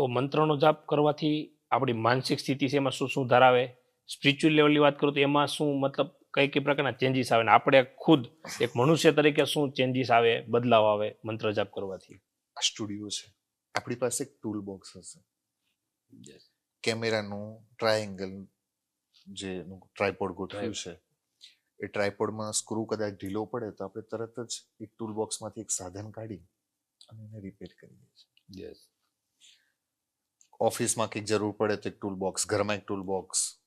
તો મંત્રનો જાપ કરવાથી આપણી માનસિક સ્થિતિ છે એમાં શું શું ધરાવે? સ્પિરિચ્યુઅલ લેવલની વાત કરું તો એમાં શું મતલબ કઈ કઈ પ્રકારના ચેન્જીસ આવે ને આપણે ખુદ એક મનુષ્ય તરીકે શું ચેન્જીસ આવે બદલાવ આવે મંત્ર જાપ કરવાથી? આ સ્ટુડિયો છે. આપણી પાસે એક ટૂલ બોક્સ હશે. કેમેરાનું ટ્રાયેંગલ જે ટ્રાયપોડ ગોઠવ્યું છે. એ ટ્રાયપોડમાં સ્ક્રૂ કદાચ ઢીલો પડે તો આપણે તરત જ એક ટૂલ બોક્સમાંથી એક સાધન કાઢી અને એને રિપેર કરીએ છીએ. યસ ઓફિસમાં કંઈક જરૂર પડે તો એક ટૂલ બોક્સ ઘરમાં એક ટૂલ બોક્સ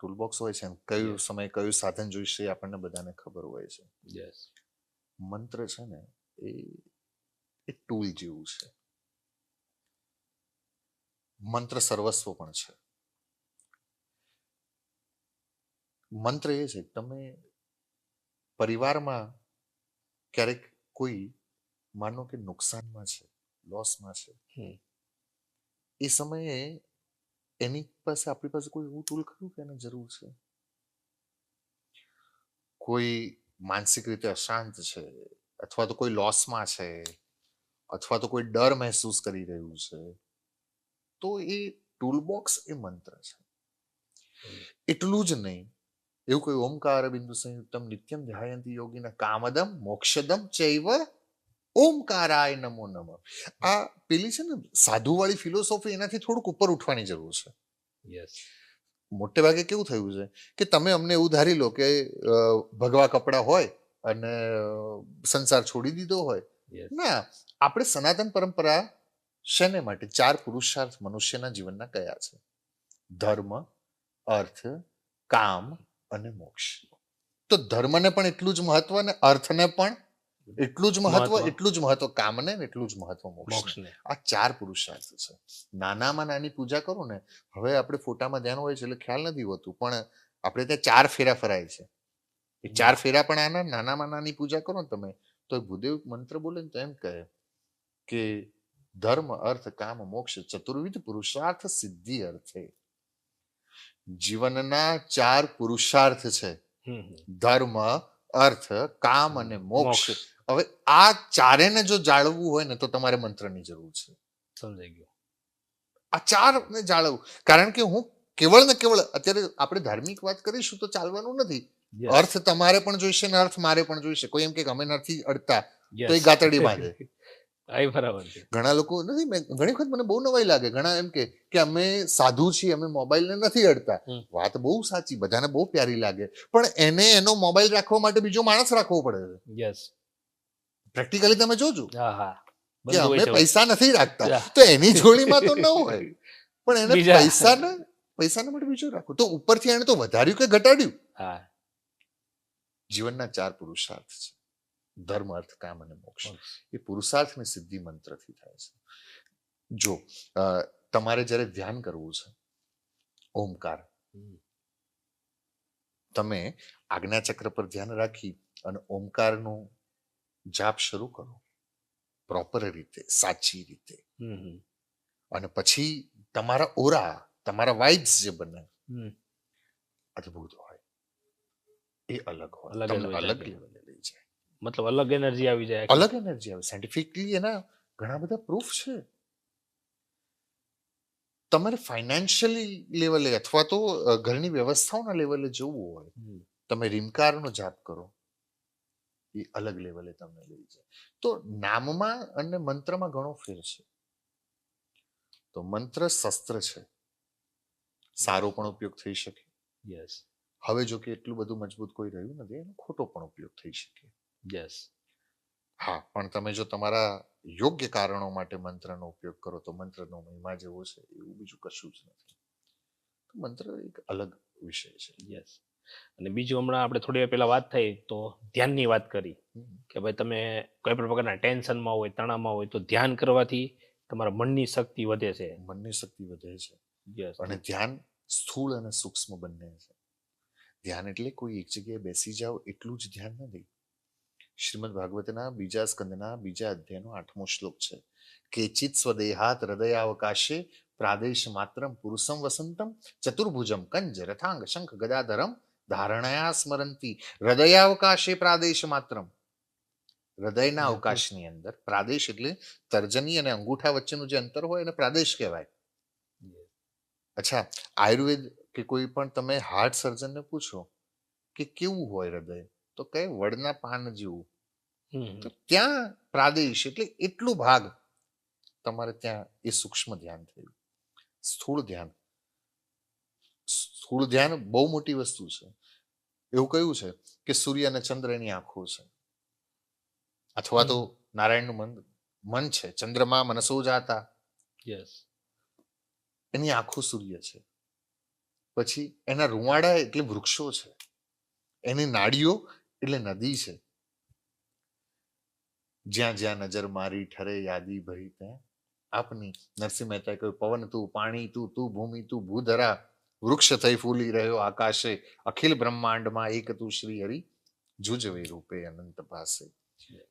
ટૂલ બોક્સ હોય છે કયું સમય કયું સાધન જોઈશે આપણને બધાને ખબર હોય છે. યસ મંત્ર છે ને એ એક ટૂલ જેવું છે. મંત્ર સર્વસ્વ પણ છે. મંત્ર એ છે તમે પરિવારમાં ક્યારેક કોઈ માનો કે નુકસાનમાં છે લોસમાં છે. એ સમયે એની પાસે, આપણી પાસે કોઈ એવું ટૂલ ખરું કે એને જરૂર છે? કોઈ માનસિક રીતે અશાંત છે? અથવા તો કોઈ લોસમાં છે? અથવા તો કોઈ ડર મહેસૂસ કરી રહ્યું છે? તો એ ટૂલ બોક્સ એ મંત્ર છે. એટલું જ નહીં. એવું કોઈ ઓમકાર બિંદુ સંયુક્તમ નિત્યમ, ધ્યાયંતી, યોગીના કામદમ, મોક્ષદમ, ચૈવ ઓમકારાય નમો નમ. આ પેલી છે ને સાધુવાળી ફિલોસોફી એનાથી થોડુંક ઉપર ઉઠવાની જરૂર છે. યસ મોટે ભાગે કેવું થયું છે કે તમે અમને એવું ધારી લો કે ભગવા કપડા હોય અને સંસાર છોડી દીધો હોય. ના આપણે સનાતન પરંપરા શેને માટે? ચાર પુરુષાર્થ મનુષ્યના જીવનના કયા છે? ધર્મ અર્થ કામ અને મોક્ષ. તો ધર્મને પણ એટલું જ મહત્વ અને અર્થને પણ એટલું જ મહત્વ. એટલું જ મહત્વ. કામને ને એટલું જ મહત્વ મોક્ષને. આ ચાર પુરુષાર્થ છે. નાનામાં નાની પૂજા કરો ને હવે આપણે ફોટામાં ધ્યાન હોય છે એટલે ખ્યાલ નથી હોતું પણ આપણે ત્યાં ચાર ફેરા ફરાય છે. એ ચાર ફેરા પણ આના નાનામાં નાની પૂજા કરો ને તમે તો ભૂદેવ મંત્ર બોલે ને તો એમ કહે કે ધર્મ અર્થ કામ મોક્ષ ચતુર્વિધ પુરુષાર્થ સિદ્ધિ અર્થે. જીવનના ચાર પુરુષાર્થ છે. ધર્મ અર્થ કામ અને મોક્ષ. હવે આ ચારેને જો જાળવવું હોય ને તો તમારે મંત્રની જરૂર છે. સમજાઈ ગયું. આ ચાર ને જાળવવું. કારણ કે હું કેવળ ને કેવળ અત્યારે આપણે ધાર્મિક વાત કરીશું તો ચાલવાનું નથી. અર્થ તમારે પણ જોઈશે ને અર્થ મારે પણ જોઈશે. કોઈ એમ કે અમે નથી અડતા તો એ ગાતડી બાંધે. બરાબર છે. ઘણા લોકો નથી મેં ઘણી વખત મને બહુ નવાઈ લાગે. ઘણા એમ કે કે અમે સાધુ છીએ અમે મોબાઈલને નથી અડતા. વાત બહુ સાચી બધાને બહુ પ્યારી લાગે. પણ એને એનો મોબાઈલ રાખવા માટે બીજો માણસ રાખવો પડે છે. યસ પ્રેક્ટિકલી તમે જોજો. કે અમે પૈસા નથી રાખતા. તો એની જોડીમાં તો ન હોય. પણ એને પૈસાને પૈસાના માટે બીજો રાખો. તો ઉપરથી એને તો વધાર્યું કે ઘટાડ્યું? જીવનના ચાર પુરુષાર્થ છે. ધર્મ અર્થ કામ અને મોક્ષ. એ પુરુષાર્થની સિદ્ધિ મંત્રથી થાય છે. જો તમારે જ્યારે ધ્યાન કરવું છે ઓમકાર તમે તમે આજ્ઞાચક્ર પર ધ્યાન રાખી અને ઓમકારનો જાપ શરૂ કરો. પ્રોપર રીતે સાચી રીતે. અને પછી તમારા ઓરા તમારા વાઇબ્સ જે બને અદ્ભુત હોય. એ અલગ હોય. અલગ અલગ લેવલે લઈ જાય. મતલબ અલગ એનર્જી આવી જાય અલગ એનર્જી આવે. સાયન્ટિફિકલી એના ઘણા બધા પ્રૂફ છે. તમારે ફાઇનાન્શિયલી લેવલે અથવા તો ઘરની વ્યવસ્થાઓના લેવલે જોવું હોય. તમે રીમકારનો જાપ કરો. એ અલગ લેવલે તમને લઈ જાય તો નામમાં અને મંત્રમાં ઘણો ફેર છે. તો મંત્ર શસ્ત્ર છે. સારો પણ ઉપયોગ થઈ શકે. યસ હવે જો કે એટલું બધું મજબૂત કોઈ રહ્યું નથી એનો ખોટો પણ ઉપયોગ થઈ શકે. યસ હા પણ તમે જો તમારા યોગ્ય કારણો માટે મંત્રનો ઉપયોગ કરો તો મંત્રનો મહિમા જેવો છે એવું બીજું કશું જ નથી. મંત્ર એક અલગ વિષય છે. યસ અને બીજું હમણાં આપણે થોડી વાર પહેલાં વાત થઈ તો ધ્યાનની વાત કરી કે ભાઈ તમે કોઈ પણ પ્રકારના ટેન્શનમાં હોય તણાવમાં હોય તો ધ્યાન કરવાથી તમારા મનની શક્તિ વધે છે. મનની શક્તિ વધે છે. અને ધ્યાન સ્થૂળ અને સૂક્ષ્મ બંને છે. ધ્યાન એટલે કોઈ એક જગ્યાએ બેસી જાઓ એટલું જ ધ્યાન નથી. શ્રીમદ ભાગવતના બીજા સ્કંદના બીજા અધ્યાયનો આઠમો શ્લોક છે. કેચિત સ્વદેહાત હૃદયાવકાશે પ્રાદેશ માત્રમ પુરુષમ વસંતમ ચતુર્ભુજમ કંજ રથાંગ શંખ ગદાધરમ ધારણયા સ્મરંતી. હૃદયાવકાશે પ્રાદેશ માત્રમ. હૃદયના. અવકાશની અંદર પ્રાદેશ એટલે તર્જની અને અંગૂઠા વચ્ચેનું જે અંતર હોય એને પ્રાદેશ કહેવાય. અચ્છા આયુર્વેદ કે કોઈ પણ તમે હાર્ટ સર્જનને પૂછો કે કેવું હોય હૃદય? તો કહે વડના પાન જેવું. તો ત્યાં પ્રાદેશ એટલે એટલું ભાગ તમારે ત્યાં એ સૂક્ષ્મ ધ્યાન થયું. સ્થૂળ ધ્યાન. સ્થૂળ ધ્યાન બહુ મોટી વસ્તુ છે. એવું કહ્યું છે કે સૂર્ય અને ચંદ્ર એની આંખો છે? અથવા તો નારાયણનું મન મન છે ચંદ્રમાં મનસો જાતા. યસ એની આંખો સૂર્ય છે. પછી એના રૂવાડા એટલે વૃક્ષો છે. એની નાડીઓ એટલે નદી છે. જ્યાં જ્યાં નજર મારી ઠરે યાદી ભરી ત્યાં. આપની નરસિંહ મહેતા કહ્યું પવન તું પાણી તું તું ભૂમિ તું ભૂધરા વૃક્ષ થઈ ફૂલી રહ્યો આકાશે અખિલ બ્રહ્માંડમાં એક તું શ્રી હરિ જુજવે રૂપે અનંત પાસે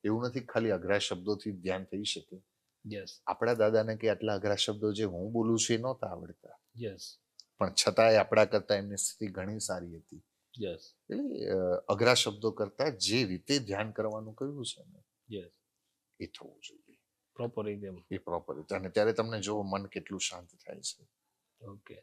એવું નથી ખાલી અઘરા શબ્દોથી ધ્યાન થઈ શકે. યસ આપણા દાદાને કે આટલા અઘરા શબ્દો જે હું બોલું છું એ નહોતા આવડતા. યસ પણ છતાંય આપણા કરતા એમની સ્થિતિ ઘણી સારી હતી. યસ એટલે અઘરા શબ્દો કરતા જે રીતે ધ્યાન કરવાનું કહ્યું છે ને યસ એ થવું જોઈએ. પ્રોપર રીતે એ પ્રોપર રીતે. અને ત્યારે તમને જો મન કેટલું શાંત થાય છે. ઓકે